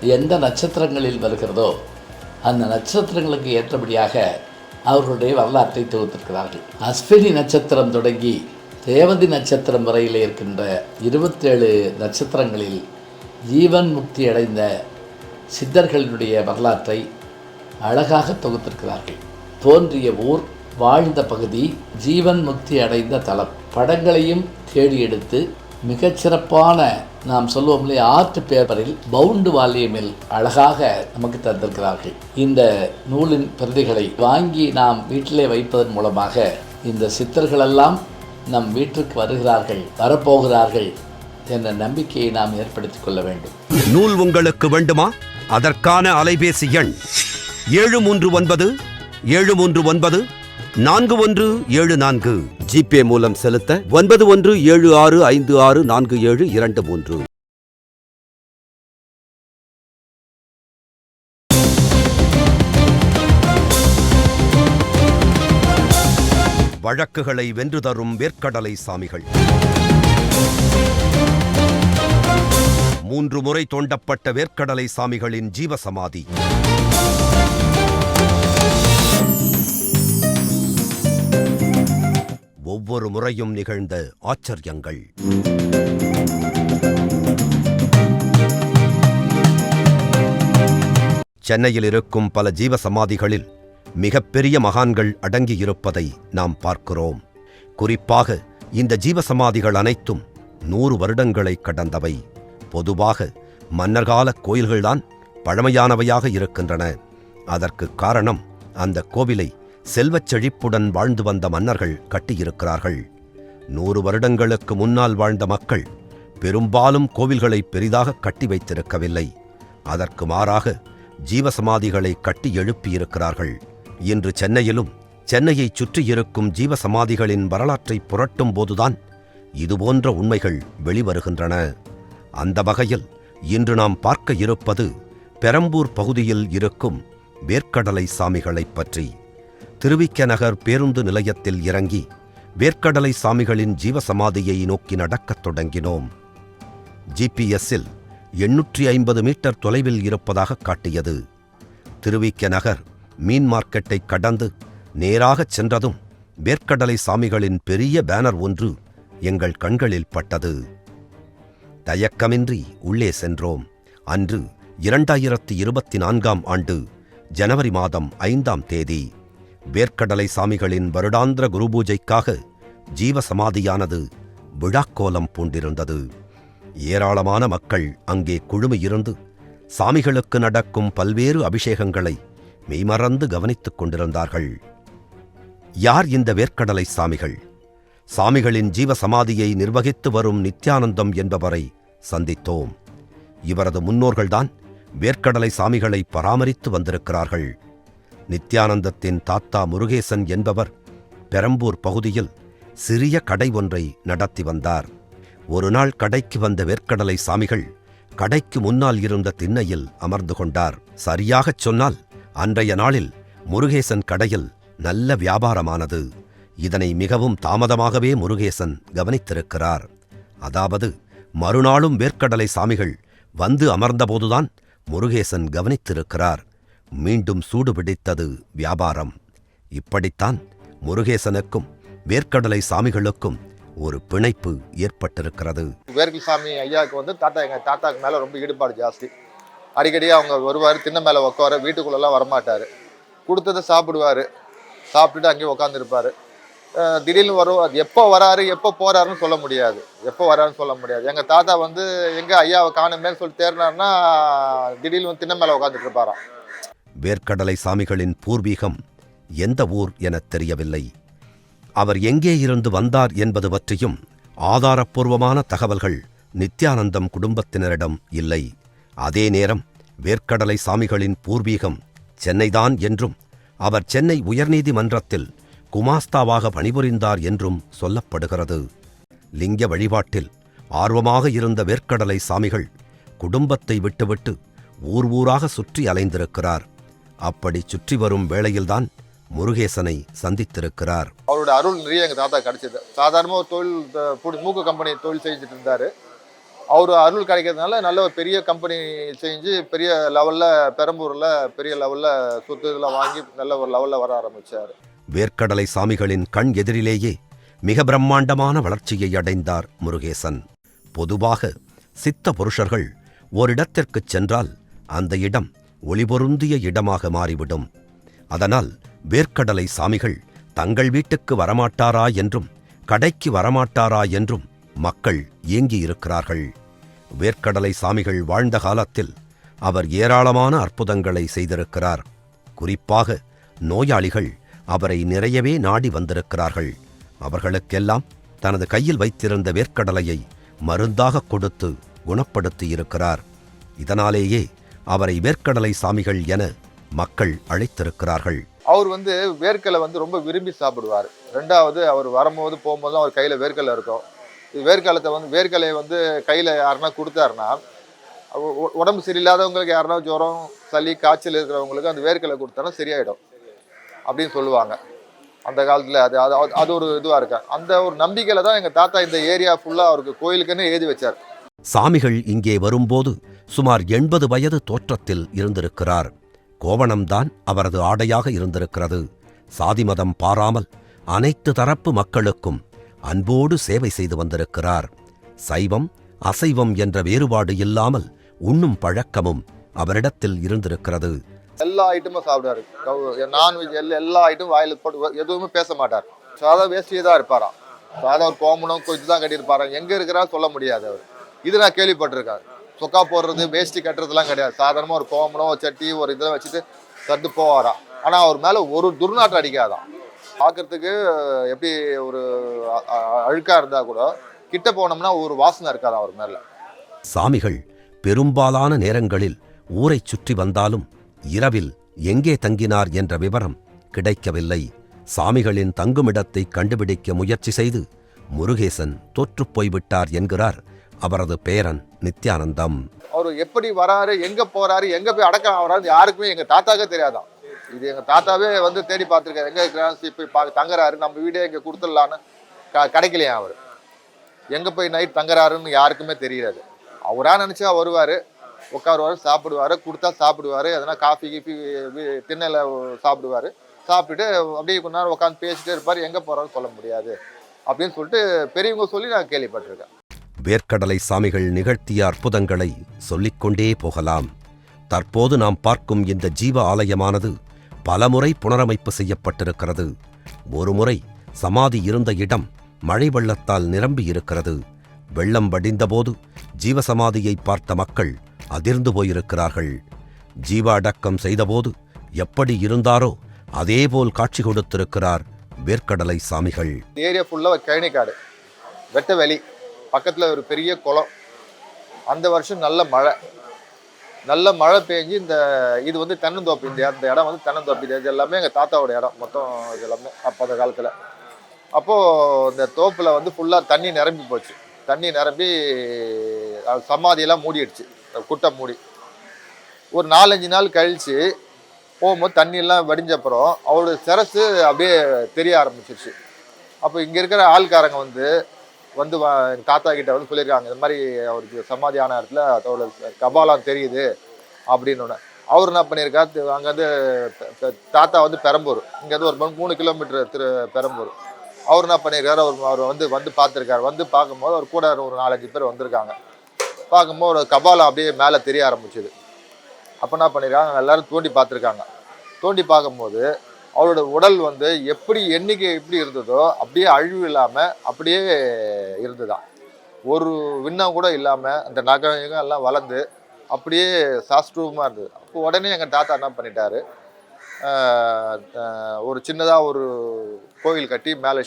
எந்த நட்சத்திரங்களில் வருகிறதோ அந்த நட்சத்திரங்களுக்கு ஏற்றபடியாக அவர்களுடைய வரலாற்றை தொகுத்திருக்கிறார்கள். அஸ்வினி நட்சத்திரம் தொடங்கி தேவதி நட்சத்திரம் வரையில் இருக்கின்ற இருபத்தேழு நட்சத்திரங்களில் ஜீவன் முக்தி அடைந்த சித்தர்களினுடைய வரலாற்றை அழகாக தொகுத்திருக்கிறார்கள். தோன்றிய ஊர் வாழ்ந்த பகுதி ஜீவன் முக்தி அடைந்த தலம். படங்களையும் தேடி எடுத்து மிகச்சிறப்பான நாம் சொல்லுவோம் இல்லையா ஆர்ட் பேப்பரில் பவுண்டு வால்யூமில் அழகாக நமக்கு தந்திருக்கிறார்கள். இந்த நூலின் பிரதிகளை வாங்கி நாம் வீட்டிலே வைப்பதன் மூலமாக இந்த சித்தர்களெல்லாம் நம் வீட்டிற்கு வருகிறார்கள் வரப்போகிறார்கள் என்ற நம்பிக்கையை நாம் ஏற்படுத்திக் கொள்ள வேண்டும். நூல் உங்களுக்கு வேண்டுமா? அதற்கான அலைபேசி எண் ஏழு மூன்று ஒன்பது ஏழு மூன்று ஒன்பது நான்கு ஒன்று ஏழு நான்கு. ஜிபே மூலம் செலுத்த ஒன்பது ஒன்று ஏழு ஆறு ஐந்து ஆறு நான்கு ஏழு இரண்டு மூன்று. வழக்குகளை வென்று தரும் வேர்க்கடலை சாமிகள். மூன்று முறை தோண்டப்பட்ட வேர்க்கடலை சாமிகளின் ஜீவசமாதி. ஒவ்வொரு முறையும் நிகழ்ந்த ஆச்சரியங்கள். சென்னையில் இருக்கும் பல ஜீவசமாதிகளில் மிகப்பெரிய மகான்கள் அடங்கியிருப்பதை நாம் பார்க்கிறோம். குறிப்பாக இந்த ஜீவசமாதிகள் அனைத்தும் நூறு வருடங்களை கடந்தவை. பொதுவாக மன்னர்கால கோயில்கள்தான் பழமையானவையாக இருக்கின்றன. அதற்கு காரணம் அந்த கோவிலை செல்வச் செழிப்புடன் வாழ்ந்து வந்த மன்னர்கள் கட்டியிருக்கிறார்கள். நூறு வருடங்களுக்கு முன்னால் வாழ்ந்த மக்கள் பெரும்பாலும் கோவில்களை பெரிதாக கட்டி வைத்திருக்கவில்லை. அதற்கு மாறாக ஜீவசமாதிகளை கட்டி எழுப்பியிருக்கிறார்கள். இன்று சென்னையிலும் சென்னையைச் சுற்றியிருக்கும் ஜீவசமாதிகளின் வரலாற்றை புரட்டும் போதுதான் இதுபோன்ற உண்மைகள் வெளிவருகின்றன. அந்த வகையில் இன்று நாம் பார்க்க இருப்பது பெரம்பூர் பகுதியில் இருக்கும் வேர்க்கடலை சாமிகளைப் பற்றி. திருவிக்க நகர் பேருந்து நிலையத்தில் இறங்கி வேர்க்கடலை சாமிகளின் ஜீவசமாதியை நோக்கி நடக்கத் தொடங்கினோம். ஜிபிஎஸ்ஸில் எண்ணூற்றி ஐம்பது மீட்டர் தொலைவில் இருப்பதாக காட்டியது. திருவிக்க நகர் மீன் மார்க்கெட்டை கடந்து நேராகச் சென்றதும் வேர்க்கடலை சாமிகளின் பெரிய பேனர் ஒன்று எங்கள் கண்களில் பட்டது. தயக்கமின்றி உள்ளே சென்றோம். அன்று இரண்டாயிரத்தி இருபத்தி நான்காம் ஆண்டு ஜனவரி மாதம் ஐந்தாம் தேதி. வேர்க்கடலை சாமிகளின் வருடாந்திர குருபூஜைக்காக ஜீவசமாதியானது விழாக்கோலம் பூண்டிருந்தது. ஏராளமான மக்கள் அங்கே குழுமியிருந்து சாமிகளுக்கு நடக்கும் பல்வேறு அபிஷேகங்களை மெய்மறந்து கவனித்துக் கொண்டிருந்தார்கள். யார் இந்த வேர்க்கடலை சாமிகள்? சாமிகளின் ஜீவசமாதியை நிர்வகித்து வரும் நித்யானந்தம் என்பவரை சந்தித்தோம். இவரது முன்னோர்கள்தான் வேர்க்கடலை சாமிகளை பராமரித்து வந்திருக்கிறார்கள். நித்யானந்தத்தின் தாத்தா முருகேசன் என்பவர் பெரம்பூர் பகுதியில் சிறிய கடை ஒன்றை நடத்தி வந்தார். ஒரு நாள் கடைக்கு வந்த வேர்க்கடலை சாமிகள் கடைக்கு முன்னால் இருந்த திண்ணையில் அமர்ந்து கொண்டார். சரியாகச் சொன்னால் அன்றைய நாளில் முருகேசன் கடையில் நல்ல வியாபாரமானது. இதனை மிகவும் தாமதமாகவே முருகேசன் கவனித்திருக்கிறார். அதாவது மறுநாளும் வேர்க்கடலை சாமிகள் வந்து அமர்ந்தபோதுதான் முருகேசன் கவனித்திருக்கிறார். மீண்டும் சூடு பிடித்தது வியாபாரம். இப்படித்தான் முருகேசனுக்கும் வேர்க்கடலை சாமிகளுக்கும் ஒரு பிணைப்பு ஏற்பட்டிருக்கிறது. வேர்க்கல் சாமி ஐயாவுக்கு வந்து தாத்தா எங்கள் தாத்தாக்கு மேலே ரொம்ப ஈடுபாடு ஜாஸ்தி. அடிக்கடி அவங்க வருவார் தின்ன மேலே உட்கார வீட்டுக்குள்ளெல்லாம் வரமாட்டார். கொடுத்ததை சாப்பிடுவார். சாப்பிட்டுட்டு அங்கேயே உட்காந்துருப்பார் திடீர்னு வரும் அது எப்போ வராரு எப்போ போகிறாருன்னு சொல்ல முடியாது. எப்போ வராருன்னு சொல்ல முடியாது. எங்கள் தாத்தா வந்து எங்கே ஐயாவை காணுமேன்னு சொல்லி தேர்னாருன்னா திடீர்னு வந்து மேலே உட்காந்துட்டு இருப்பாராம். வேர்க்கடலை சாமிகளின் பூர்வீகம் எந்த ஊர் எனத் தெரியவில்லை. அவர் எங்கே இருந்து வந்தார் என்பது பற்றியும் ஆதாரப்பூர்வமான தகவல்கள் நித்யானந்தம் குடும்பத்தினரிடம் இல்லை. அதே நேரம் வேர்க்கடலை சாமிகளின் பூர்வீகம் சென்னைதான் என்றும் அவர் சென்னை உயர்நீதிமன்றத்தில் குமாஸ்தாவாக பணிபுரிந்தார் என்றும் சொல்லப்படுகிறது. லிங்க வழிபாட்டில் ஆர்வமாக இருந்த வேர்க்கடலை சாமிகள் குடும்பத்தை விட்டுவிட்டு ஊர் ஊராக சுற்றி அலைந்திருக்கிறார். அப்படி சுற்றி வரும் வேளையில்தான் முருகேசனை சந்தித்திருக்கிறார். அவரோட அருள் நிறைய எங்கள் தாத்தா கிடைச்சது. சாதாரணமாக ஒரு தொழில் மூக்கு கம்பெனி தொழில் செஞ்சுட்டு இருந்தார் அவர் அருள் கிடைக்கிறதுனால நல்ல ஒரு பெரிய கம்பெனி செஞ்சு பெரிய லெவலில் பெரம்பூரில் பெரிய லெவலில் சொத்து இதெல்லாம் வாங்கி நல்ல ஒரு லெவலில் வர ஆரம்பித்தார் வேர்க்கடலை சாமிகளின் கண் எதிரிலேயே மிக பிரம்மாண்டமான வளர்ச்சியை அடைந்தார் முருகேசன். பொதுவாக சித்த புருஷர்கள் ஓரிடத்திற்குச் சென்றால் அந்த இடம் ஒளிபொருந்திய இடமாக மாறிவிடும். அதனால் வேர்க்கடலை சாமிகள் தங்கள் வீட்டுக்கு வரமாட்டாரா என்றும் கடைக்கு வரமாட்டாரா என்றும் மக்கள் ஏங்கியிருக்கிறார்கள். வேர்க்கடலை சாமிகள் வாழ்ந்த காலத்தில் அவர் ஏராளமான அற்புதங்களை செய்திருக்கிறார். குறிப்பாக நோயாளிகள் அவரை நிறையவே நாடி வந்திருக்கிறார்கள். அவர்களுக்கெல்லாம் தனது கையில் வைத்திருந்த வேர்க்கடலையை மருந்தாக கொடுத்து குணப்படுத்தியிருக்கிறார். இதனாலேயே அவரை வேர்க்கடலை சாமிகள் என மக்கள் அழைத்திருக்கிறார்கள். அவர் வந்து வேர்க்கலை வந்து ரொம்ப விரும்பி சாப்பிடுவார். ரெண்டாவது அவர் வரும்போது போகும்போது அவர் கையில் வேர்க்கலை இருக்கும். இது வேர்க்கலத்தை வந்து வேர்க்கலையை வந்து கையில் யாருன்னா கொடுத்தாருன்னா உடம்பு சரியில்லாதவங்களுக்கு யாருன்னா ஜுரம் சளி காய்ச்சல் இருக்கிறவங்களுக்கு அந்த வேர்க்கலை கொடுத்தாருன்னா சரியாயிடும். அப்படின்னு சொல்லுவாங்க. அந்த காலத்தில் அது அது அது- அது ஒரு இதுவாக இருக்கு அந்த ஒரு நம்பிக்கையில் தான் எங்கள் தாத்தா இந்த ஏரியா ஃபுல்லாக அவருக்கு கோயிலுக்குன்னு எழுதி வச்சார். சாமிகள் இங்கே வரும்போது சுமார் எண்பது வயது தோற்றத்தில் இருந்திருக்கிறார். கோவணம்தான் அவரது ஆடையாக இருந்திருக்கிறது. சாதி மதம் பாராமல் அனைத்து தரப்பு மக்களுக்கும் அன்போடு சேவை செய்து வந்திருக்கிறார். சைவம் அசைவம் என்ற வேறுபாடு இல்லாமல் உண்ணும் பழக்கமும் அவரிடத்தில் இருந்திருக்கிறது. எல்லா ஐட்டமும் சாப்பிடுவாரு. நான்வெஜ் எல்லா எல்லா ஐட்டமும் வாயில் போட்டு எதுவுமே பேச மாட்டார். சாதா வேஷ்டியே தான் இருப்பாராம். சாதா ஒரு கோமணம் கொஞ்சம் தான் கட்டியிருப்பாராம். எங்கே இருக்கிறா சொல்ல முடியாது அவர். இது நான் கேள்விப்பட்டிருக்கேன். சொக்கா போடுறது வேஷ்டி கட்டுறதுலாம் கிடையாது. சாதாரணமாக ஒரு கோமணம் சட்டி ஒரு இதெல்லாம் வச்சுட்டு தட்டு போவாராம் ஆனால் அவர் மேலே ஒரு துர்நாற்றம் அடிக்காதான் பார்க்கறதுக்கு எப்படி ஒரு அழுக்காக இருந்தால் கூட கிட்ட போனோம்னா ஒரு வாசனை இருக்காது அவர் மேலே. சாமிகள் பெரும்பாலான நேரங்களில் ஊரைச் சுற்றி வந்தாலும் இரவில் எங்கே தங்கினார் என்ற விவரம் கிடைக்கவில்லை. சாமிகளின் தங்குமிடத்தை கண்டுபிடிக்க முயற்சி செய்து முருகேசன் தோற்றுப் போய்விட்டார் என்கிறார் அவரது பேரன் நித்யானந்தம். அவர் எப்படி வராரு எங்க போறாரு எங்க போய் அடக்கம் ஆகிறாரு யாருக்குமே எங்க தாத்தாக்கே தெரியாதான் இது எங்க தாத்தாவே வந்து தேடி பார்த்துருக்காரு. எங்க இருக்கிறாரு போய் பார்க்க தங்குறாரு. நம்ம வீடே இங்க கொடுத்துடலான்னு க கிடைக்கலையா அவர்? எங்க போய் நைட் தங்குறாருன்னு யாருக்குமே தெரியாது. அவரா நினைச்சா வருவாரு. உட்காருவாரு சாப்பிடுவாரு கொடுத்தா சாப்பிடுவாரு. எதனா காஃபி கீஃபி திண்ணையில் சாப்பிடுவாரு. சாப்பிட்டுட்டு அப்படியே கொஞ்ச நேரம் உட்காந்து பேசிட்டே இருப்பார். எங்க போறாரு சொல்ல முடியாது. அப்படின்னு சொல்லிட்டு பெரியவங்க சொல்லி நான் கேள்விப்பட்டிருக்கேன். வேர்க்கடலை சாமிகள் நிகழ்த்திய அற்புதங்களை சொல்லிக்கொண்டே போகலாம். தற்போது நாம் பார்க்கும் இந்த ஜீவ ஆலயமானது பலமுறை புனரமைப்பு செய்யப்பட்டிருக்கிறது. ஒருமுறை சமாதி இருந்த இடம் மழை வெள்ளத்தால் நிரம்பி இருக்கிறது. வெள்ளம் வடிந்தபோது ஜீவசமாதியை பார்த்த மக்கள் அதிர்ந்து போயிருக்கிறார்கள். ஜீவ அடக்கம் செய்தபோது எப்படி இருந்தாரோ அதேபோல் காட்சி கொடுத்திருக்கிறார் வேர்க்கடலை சாமிகள். ஏரியா ஃபுல்லாக கழனி வெட்ட வெளி பக்கத்தில் ஒரு பெரிய குளம். அந்த வருஷம் நல்ல மழை. நல்ல மழை பெஞ்சு இந்த இது வந்து தென்னந்தோப்பு இந்த அந்த இடம் வந்து தென்னந்தோப்பு இது இது எல்லாமே எங்கள் தாத்தாவோட இடம். மொத்தம் இது எல்லாமே அப்போ அந்த காலத்தில். அப்போது இந்த தோப்பில் வந்து ஃபுல்லாக தண்ணி நிரம்பி போச்சு. தண்ணி நிரம்பி சமாதியெல்லாம் மூடிடுச்சு. குட்டை மூடி. ஒரு நாலஞ்சு நாள் கழித்து போகும்போது தண்ணியெல்லாம் வடிஞ்ச அப்புறம் அவரோட சிரசு அப்படியே தெரிய ஆரம்பிச்சிருச்சு. அப்போ இங்கே இருக்கிற ஆள்காரங்க வந்து வந்து தாத்தா கிட்ட வந்து சொல்லியிருக்காங்க இந்த மாதிரி அவருக்கு சமாதியான இடத்துல அதோட கபாலம் தெரியுது அப்படின்னு ஒன்று அவர் என்ன பண்ணியிருக்காரு அங்கேருந்து தாத்தா வந்து பெரம்பூர். இங்கேருந்து ஒரு மூணு கிலோமீட்டர் திரு பெரம்பூர். அவர் என்ன பண்ணியிருக்காரு அவர் அவர் வந்து வந்து பார்த்துருக்காரு. வந்து பார்க்கும்போது அவர் கூட ஒரு நாலஞ்சு பேர் வந்திருக்காங்க. பார்க்கும்போது ஒரு கபாலம் அப்படியே மேலே தெரிய ஆரம்பிச்சுது. அப்போ என்ன பண்ணியிருக்காங்க எல்லாரும் தோண்டி பார்த்துருக்காங்க. தோண்டி பார்க்கும்போது அவரோட உடல் வந்து எப்படி எண்ணிக்கை எப்படி இருந்ததோ அப்படியே அழிவு இல்லாமல் அப்படியே இருந்துதான். ஒரு விண்ணம் கூட இல்லாமல் அந்த நகம் எல்லாம் வளர்ந்து அப்படியே சாஸ்ட்ரூபமாக இருந்தது. அப்போ உடனே எங்கள் தாத்தா என்ன பண்ணிட்டாரு? ஒரு சின்னதாக ஒரு கோயில் கட்டி மேலே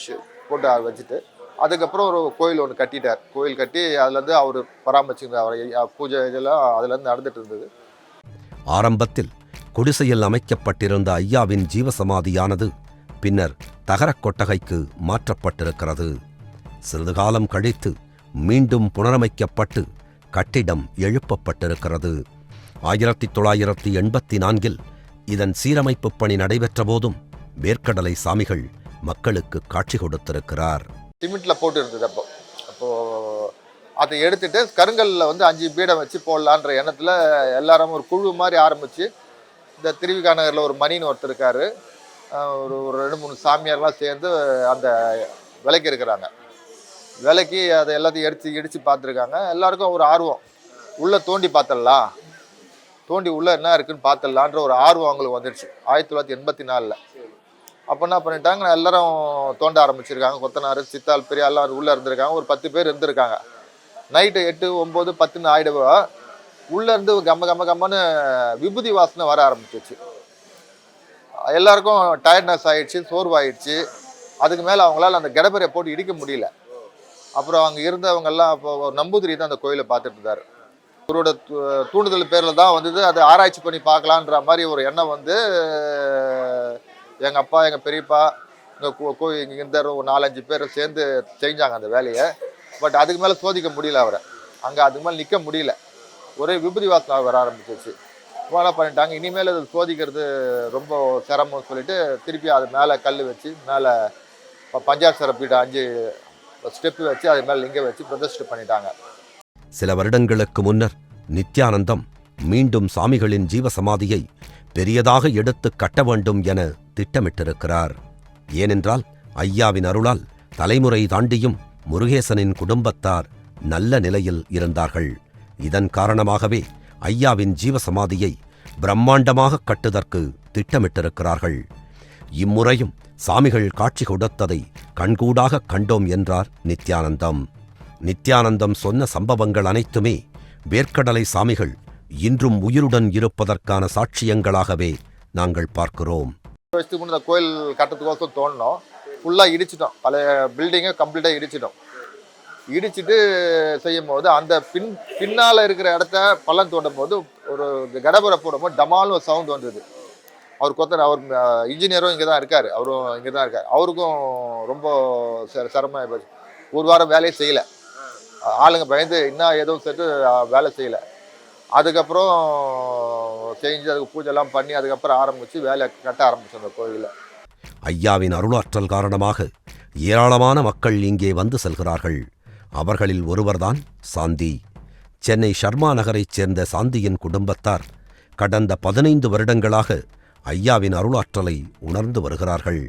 போட்டு வச்சுட்டு அதுக்கப்புறம் ஒரு கோயில் ஒன்று கட்டிட்டார். கோயில் கட்டி அதுலேருந்து அவர் பராமரிச்சிருந்தார் அவர் பூஜை இதெல்லாம் அதுலேருந்து நடந்துட்டு இருந்தது. ஆரம்பத்தில் குடிசையில் அமைக்கப்பட்டிருந்த ஐயாவின் ஜீவசமாதியானது பின்னர் தகரக் கொட்டகைக்கு மாற்றப்பட்டிருக்கிறது. சிறிது காலம் கழித்து மீண்டும் புனரமைக்கப்பட்டு கட்டிடம் எழுப்பப்பட்டிருக்கிறது. ஆயிரத்தி தொள்ளாயிரத்தி எண்பத்தி நான்கில் இதன் சீரமைப்பு பணி நடைபெற்ற போதும் வேர்க்கடலை சாமிகள் மக்களுக்கு காட்சி கொடுத்திருக்கிறார். சிமெண்ட்ல போட்டு இருந்தது அப்போ. அப்போ அதை எடுத்துட்டு கருங்கல்ல வந்து அஞ்சு பீடம் வச்சு போடலான்ற எண்ணத்துல எல்லாரும் ஒரு குழு மாதிரி ஆரம்பிச்சு இந்த திருவிகா நகரில் ஒரு மணின்னு ஒருத்தர் இருக்காரு. ஒரு ஒரு ரெண்டு மூணு சாமியார்லாம் சேர்ந்து அந்த விலைக்கு இருக்கிறாங்க விலைக்கு அதை எல்லாத்தையும் எடுத்து இடித்து பார்த்துருக்காங்க. எல்லாருக்கும் ஒரு ஆர்வம். உள்ளே தோண்டி பார்த்தரலாம் தோண்டி உள்ளே என்ன இருக்குன்னு பார்த்தரலான்ற ஒரு ஆர்வம் அவங்களுக்கு வந்துடுச்சு ஆயிரத்தி தொள்ளாயிரத்தி எண்பத்தி நாலில். அப்போ என்ன பண்ணிட்டாங்க? எல்லாரும் தோண்ட ஆரம்பிச்சிருக்காங்க. கொத்தனார் சித்தால் பெரிய எல்லாம் உள்ளே இருந்திருக்காங்க. ஒரு பத்து பேர் இருந்திருக்காங்க. நைட்டு எட்டு ஒம்பது பத்துன்னு ஆயிடுவா. உள்ளேருந்து கம்ம கம்ம கம்மன்னு விபூதி வாசனை வர ஆரம்பிச்சிச்சு. எல்லாருக்கும் டயர்ட்னஸ் ஆகிடுச்சு சோர்வாயிடுச்சு. அதுக்கு மேலே அவங்களால அந்த கிடப்பறையை போட்டு இடிக்க முடியல. அப்புறம் அங்கே இருந்தவங்கெல்லாம் இப்போ நம்பூதிரி தான் அந்த கோயிலை பார்த்துட்டு இருந்தார். இவரோட தூண்டுதல் பேரில் தான் வந்தது. அதை ஆராய்ச்சி பண்ணி பார்க்கலான்ற மாதிரி ஒரு எண்ணம் வந்து எங்கள் அப்பா எங்கள் பெரியப்பா எங்கள் கோ கோ இங்கே இருந்த ஒரு நாலஞ்சு பேர் சேர்ந்து செஞ்சாங்க அந்த வேலையை. பட் அதுக்கு மேலே சோதிக்க முடியல அவரை. அங்கே அதுக்கு மேலே நிற்க முடியல. ஒரே விபதி வாசனை வர ஆரம்பிச்சிருச்சு. இப்போ பண்ணிட்டாங்க இனிமேல் அது சோதிக்கிறது ரொம்ப சிரமம்னு சொல்லிட்டு திருப்பி அது மேலே கல் வச்சு மேலே பஞ்சாப் பீடம் அஞ்சு ஸ்டெப்பு வச்சு அது மேலே லிங்க வச்சு பிரதிஷ்டை பண்ணிட்டாங்க. சில வருடங்களுக்கு முன்னர் நித்யானந்தம் மீண்டும் சாமிகளின் ஜீவசமாதியை பெரியதாக எடுத்து கட்ட வேண்டும் என திட்டமிட்டிருக்கிறார். ஏனென்றால் ஐயாவின் அருளால் தலைமுறை தாண்டியும் முருகேசனின் குடும்பத்தார் நல்ல நிலையில் இருந்தார்கள். இதன் காரணமாகவே ஐயாவின் ஜீவசமாதியை பிரம்மாண்டமாக கட்டுதற்கு திட்டமிட்டிருக்கிறார்கள். இம்முறையும் சாமிகள் காட்சி கொடுத்ததை கண்கூடாக கண்டோம் என்றார் நித்யானந்தம். நித்யானந்தம் சொன்ன சம்பவங்கள் அனைத்துமே வேர்க்கடலை சாமிகள் இன்றும் உயிருடன் இருப்பதற்கான சாட்சியங்களாகவே நாங்கள் பார்க்கிறோம். கோயில் கட்டுறதுக்கோசம் தோணும் ஃபுல்லாக இடிச்சிட்டோம். பழைய பில்டிங்கை கம்ப்ளீட்டாக இடிச்சிட்டோம். இடிச்சிட்டு செய்யும் போது அந்த பின் பின்னால் இருக்கிற இடத்த பள்ளம் தோண்டும் போது ஒரு கடபுரை போடும்போது டமால்னு ஒரு சவுண்ட் வந்தது. அவர் கொத்தர் அவர் இன்ஜினியரும் இங்கே தான் இருக்கார். அவரும் இங்கே தான் இருக்கார். அவருக்கும் ரொம்ப சிரமமாக போச்சு. ஒரு வாரம் வேலையை செய்யலை. ஆளுங்க பயந்து இன்னும் எதுவும் சேர்த்து வேலை செய்யலை. அதுக்கப்புறம் செஞ்சு அதுக்கு பூஜைலாம் பண்ணி அதுக்கப்புறம் ஆரம்பித்து வேலை கட்ட ஆரம்பிச்சோம் அந்த கோயிலில். ஐயாவின் அருளாற்றல் காரணமாக ஏராளமான மக்கள் இங்கே வந்து செல்கிறார்கள். அவர்களில் ஒருவர்தான் சாந்தி. சென்னை ஷர்மா நகரைச் சேர்ந்த சாந்தியின் குடும்பத்தார் கடந்த பதினைந்து வருடங்களாக ஐயாவின் அருளாற்றலை உணர்ந்து வருகிறார்கள்.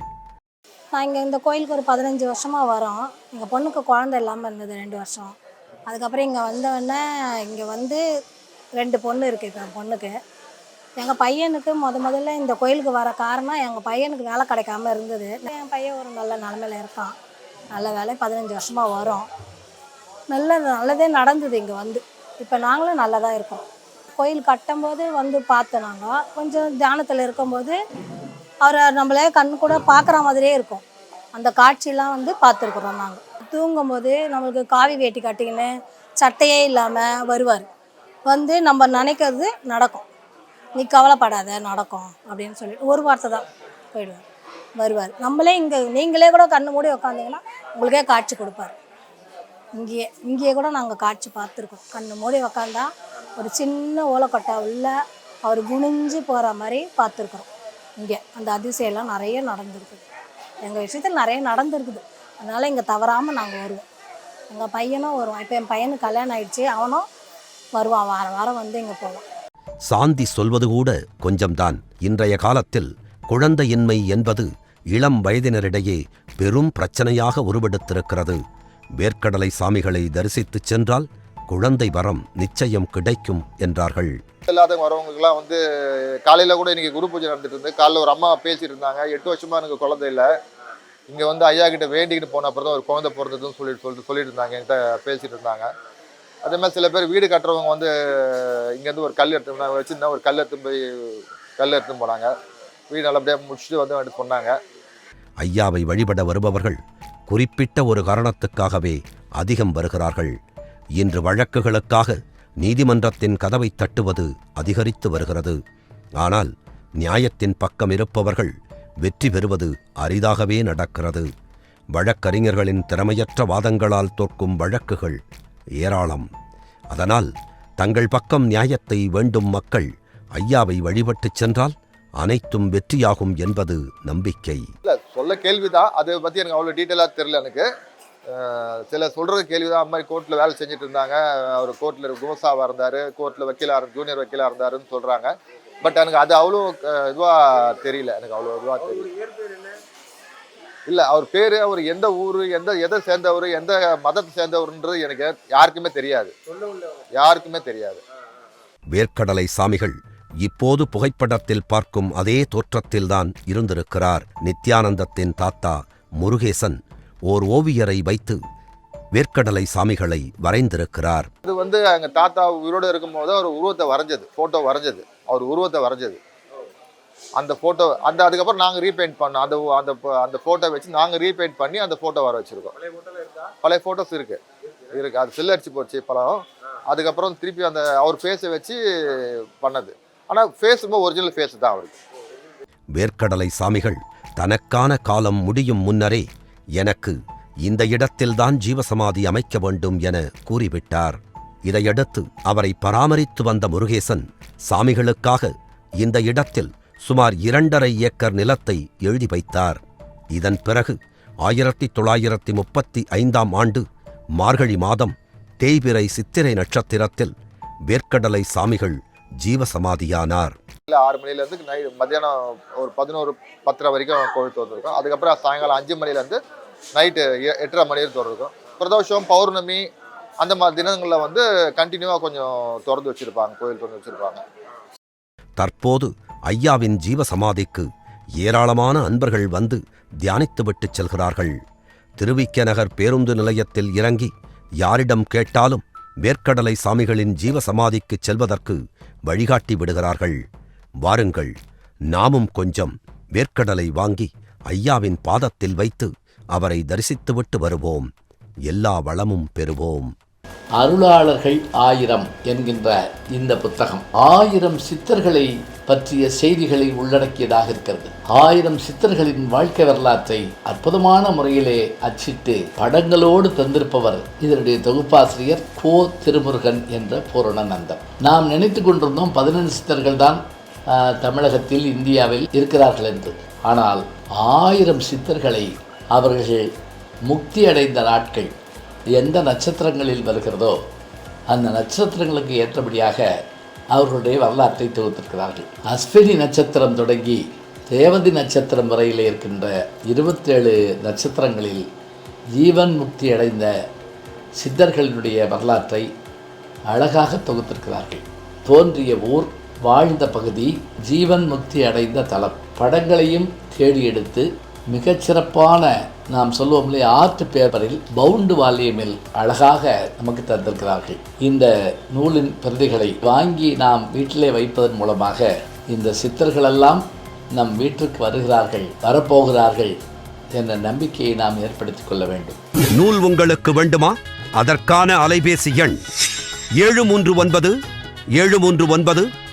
நான் இங்கே இந்த கோயிலுக்கு ஒரு பதினஞ்சு வருஷமாக வரோம். எங்கள் பொண்ணுக்கு குழந்தை இல்லாமல் இருந்தது ரெண்டு வருஷம். அதுக்கப்புறம் இங்கே வந்தவொடனே இங்கே வந்து ரெண்டு பொண்ணு இருக்குது என் பொண்ணுக்கு. எங்கள் பையனுக்கு முத முதல்ல இந்த கோயிலுக்கு வர காரணம் எங்கள் பையனுக்கு வேலை கிடைக்காம இருந்தது. என் பையன் ஒரு நல்ல நிலமையில இருக்கான். நல்ல வேலை பதினஞ்சு வருஷமாக வரும். நல்ல நல்லதே நடந்தது இங்கே வந்து. இப்போ நாங்களும் நல்லா தான் இருக்கோம். கோயில் கட்டும்போது வந்து பார்த்தோம் நாங்கள் கொஞ்சம் தியானத்தில் இருக்கும்போது அவரை நம்மளே கண் கூட பார்க்குற மாதிரியே இருக்கும். அந்த காட்சியெலாம் வந்து பார்த்துருக்குறோம் நாங்கள் தூங்கும்போது நம்மளுக்கு காவி வேட்டி கட்டிக்கின்னு சட்டையே இல்லாமல் வருவார். வந்து நம்ம நினைக்கிறது நடக்கும். நீ கவலைப்படாத நடக்கும் அப்படின்னு சொல்லிட்டு ஒரு வார்த்தை தான் போயிடுவார். வருவார். நம்மளே இங்கே நீங்களே கூட கண்ணு மூடி உட்காந்திங்கன்னா உங்களுக்கே காட்சி கொடுப்பாரு. இங்கேயே இங்கேயே கூட நாங்கள் காட்சி பார்த்துருக்கோம். கண்ணு மூடி உக்காந்தா ஒரு சின்ன ஓலக்கொட்டை உள்ள அவர் குனிஞ்சு போகிற மாதிரி பார்த்துருக்குறோம். இங்கே அந்த அதிசயம்லாம் நிறைய நடந்திருக்குது. எங்கள் விஷயத்தில் நிறைய நடந்திருக்குது. அதனால் இங்கே தவறாமல் நாங்கள் வருவோம். எங்கள் பையனும் வருவான். இப்போ என் பையனுக்கு கல்யாணம் ஆயிடுச்சு. அவனும் வருவான். வாரம் வாரம் வந்து இங்கே போவான் சாந்தி சொல்வது கூட கொஞ்சம்தான். இன்றைய காலத்தில் குழந்தையின்மை என்பது இளம் வயதினரிடையே பெரும் பிரச்சனையாக உருவெடுத்திருக்கிறது. வேர்க்கடலை சாமிகளை தரிசித்துச் சென்றால் குழந்தை வரம் நிச்சயம் கிடைக்கும் என்றார்கள். இல்லாதவங்க வரவங்களுக்குலாம் வந்து காலையில் கூட இன்னைக்கு குரு பூஜை நடந்துட்டு இருந்து காலைல ஒரு அம்மா பேசிட்டு இருந்தாங்க. எட்டு வருஷமா எனக்கு குழந்தை இல்லை. இங்கே வந்து ஐயா கிட்ட வேண்டிக்கிட்டு போன அப்புறம் தான் ஒரு குழந்தை பிறந்ததுன்னு சொல்லிட்டு சொல்லிட்டு சொல்லிட்டு இருந்தாங்க. என்கிட்ட பேசிட்டு இருந்தாங்க. அதே மாதிரி சில பேர் வீடு கட்டுறவங்க வந்து இங்கேருந்து ஒரு கல் எடுத்து நான் வச்சுருந்தேன் ஒரு கல் எடுத்து போய் கல் எடுத்து போனாங்க. வீடு நல்லபடியாக முடிச்சுட்டு வந்து வந்து சொன்னாங்க. ஐயாவை வழிபட வருபவர்கள் குறிப்பிட்ட ஒரு காரணத்துக்காகவே அதிகம் வருகிறார்கள். இன்று வழக்குகளுக்காக நீதிமன்றத்தின் கதவை தட்டுவது அதிகரித்து வருகிறது. ஆனால் நியாயத்தின் பக்கம் இருப்பவர்கள் வெற்றி பெறுவது அரிதாகவே நடக்கிறது. வழக்கறிஞர்களின் திறமையற்ற வாதங்களால் தோற்கும் வழக்குகள் ஏராளம். அதனால் தங்கள் பக்கம் நியாயத்தை வேண்டும் மக்கள் ஐயாவை வழிபட்டுச் சென்றால் அனைத்தும் வெற்றியாகும் என்பது நம்பிக்கை. இல்லை சொல்ல கேள்விதான். அதை பற்றி எனக்கு அவ்வளோ டீட்டெயிலாக தெரியல எனக்கு. சில சொல்கிறது கேள்விதான். அந்த மாதிரி கோர்ட்டில் வேலை செஞ்சுட்டு இருந்தாங்க. அவர் கோர்ட்டில் குமசாவாக இருந்தார். கோர்ட்டில் வக்கீலாக ஜூனியர் வக்கீலாக இருந்தாருன்னு சொல்கிறாங்க பட் எனக்கு அது அவ்வளோ இதுவாக தெரியல. எனக்கு அவ்வளோ இதுவாக தெரியல. இல்லை அவர் பேர் அவர் எந்த ஊர் எந்த எதை சேர்ந்தவர் எந்த மதத்தை சேர்ந்தவர்ன்றது எனக்கு யாருக்குமே தெரியாது. யாருக்குமே தெரியாது. வேர்க்கடலை சாமிகள் இப்போது புகைப்படத்தில் பார்க்கும் அதே தோற்றத்தில்தான் இருந்திருக்கிறார் நித்யானந்தத்தின் தாத்தா முருகேசன். ஓர் ஓவியரை வைத்து வேர்க்கடலை சாமிகளை வரைந்திருக்கிறார். இது வந்து எங்கள் தாத்தா உயிரோடு இருக்கும்போது அவர் உருவத்தை வரைஞ்சது ஃபோட்டோ வரைஞ்சது. அவர் உருவத்தை வரைஞ்சது. அந்த ஃபோட்டோ அந்த அதுக்கப்புறம் நாங்கள் ரீபெயிண்ட் பண்ணோம். அந்த அந்த அந்த ஃபோட்டோ வச்சு நாங்கள் ரீபெயிண்ட் பண்ணி அந்த ஃபோட்டோ வர வச்சுருக்கோம். பழைய ஃபோட்டோஸ் இருக்கு? இருக்கு. அது செல் அடிச்சு போச்சு படம் அதுக்கப்புறம் திருப்பி அந்த அவர் ஃபேஸை வச்சு பண்ணது. ஆனால் ஃபேஸ் ரொம்ப ஒரிஜினல் ஃபேஸ் தான் அவருக்கு. வேர்க்கடலை சாமிகள் தனக்கான காலம் முடியும் முன்னரே எனக்கு இந்த இடத்தில்தான் ஜீவசமாதி அமைக்க வேண்டும் என கூறிவிட்டார். இதையடுத்து அவரை பராமரித்து வந்த முருகேசன் சாமிகளுக்காக இந்த இடத்தில் சுமார் இரண்டரை ஏக்கர் நிலத்தை எழுதி வைத்தார். இதன் பிறகு ஆயிரத்தி தொள்ளாயிரத்தி முப்பத்தி ஐந்தாம் ஆண்டு மார்கழி மாதம் தேய்பிரை சித்திரை நட்சத்திரத்தில் வேர்க்கடலை சாமிகள் ஜீவசமாதியானார். இல்லை ஆறு மணிலேருந்து நை மத்தியானம் ஒரு பதினோரு பத்தரை வரைக்கும் கோவில் திறந்துருக்கும். அதுக்கப்புறம் சாயங்காலம் அஞ்சு மணிலேருந்து நைட்டு எட்டரை மணி வரைக்கும் திறந்துருக்கும். பிரதோஷம் பௌர்ணமி அந்த மாதிரி தினங்களில் வந்து கண்டினியூவாக கொஞ்சம் திறந்து வச்சுருப்பாங்க கோயில் திறந்து வச்சுருப்பாங்க. தற்போது ஐயாவின் ஜீவசமாதிக்கு ஏராளமான அன்பர்கள் வந்து தியானித்துவிட்டுச் செல்கிறார்கள். திருவிக்க நகர் பேருந்து நிலையத்தில் இறங்கி யாரிடம் கேட்டாலும் வேர்க்கடலை சாமிகளின் ஜீவசமாதிக்குச் செல்வதற்கு வழிகாட்டி விடுகிறார்கள். வாருங்கள் நாமும் கொஞ்சம் வேர்க்கடலை வாங்கி ஐயாவின் பாதத்தில் வைத்து அவரை தரிசித்துவிட்டு வருவோம். எல்லா வளமும் பெறுவோம். அருளாளர்கள் ஆயிரம் என்கின்ற இந்த புத்தகம் ஆயிரம் சித்தர்களை பற்றிய செய்திகளை உள்ளடக்கியதாக இருக்கிறது. ஆயிரம் சித்தர்களின் வாழ்க்கை வரலாற்றை அற்புதமான முறையிலே அச்சிட்டு படங்களோடு தந்திருப்பவர் இதனுடைய தொகுப்பாசிரியர் கோ திருமுருகன் என்ற பூரணநந்தன் நாம் நினைத்து கொண்டிருந்தோம் பதினெண்டு சித்தர்கள் தான் தமிழகத்தில் இந்தியாவில் இருக்கிறார்கள் என்று. ஆனால் ஆயிரம் சித்தர்களை அவர்கள் முக்தி அடைந்த நாட்கள் எந்த நட்சத்திரங்களில் வருகிறதோ அந்த நட்சத்திரங்களுக்கு ஏற்றபடியாக அவர்களுடைய வரலாற்றை தொகுத்திருக்கிறார்கள். அஸ்வினி நட்சத்திரம் தொடங்கி தேவதி நட்சத்திரம் வரையில் இருக்கின்ற இருபத்தேழு நட்சத்திரங்களில் ஜீவன் முக்தி அடைந்த சித்தர்களினுடைய வரலாற்றை அழகாக தொகுத்திருக்கிறார்கள். தோன்றிய ஊர் வாழ்ந்த பகுதி ஜீவன் முக்தி அடைந்த தலம். படங்களையும் தேடி எடுத்து மிகச்சிறப்பான நாம் சொல்லுவோம் இல்லையா ஆர்ட் பேப்பரில் பவுண்டு வால்யூமில் அழகாக நமக்கு தந்திருக்கிறார்கள். இந்த நூலின் பிரதிகளை வாங்கி நாம் வீட்டிலே வைப்பதன் மூலமாக இந்த சித்தர்களெல்லாம் நம் வீட்டிற்கு வருகிறார்கள் வரப்போகிறார்கள் என்ற நம்பிக்கையை நாம் ஏற்படுத்திக் கொள்ள வேண்டும். நூல் உங்களுக்கு வேண்டுமா? அதற்கான அலைபேசி எண் ஏழு மூன்று ஒன்பது ஏழு மூன்று ஒன்பது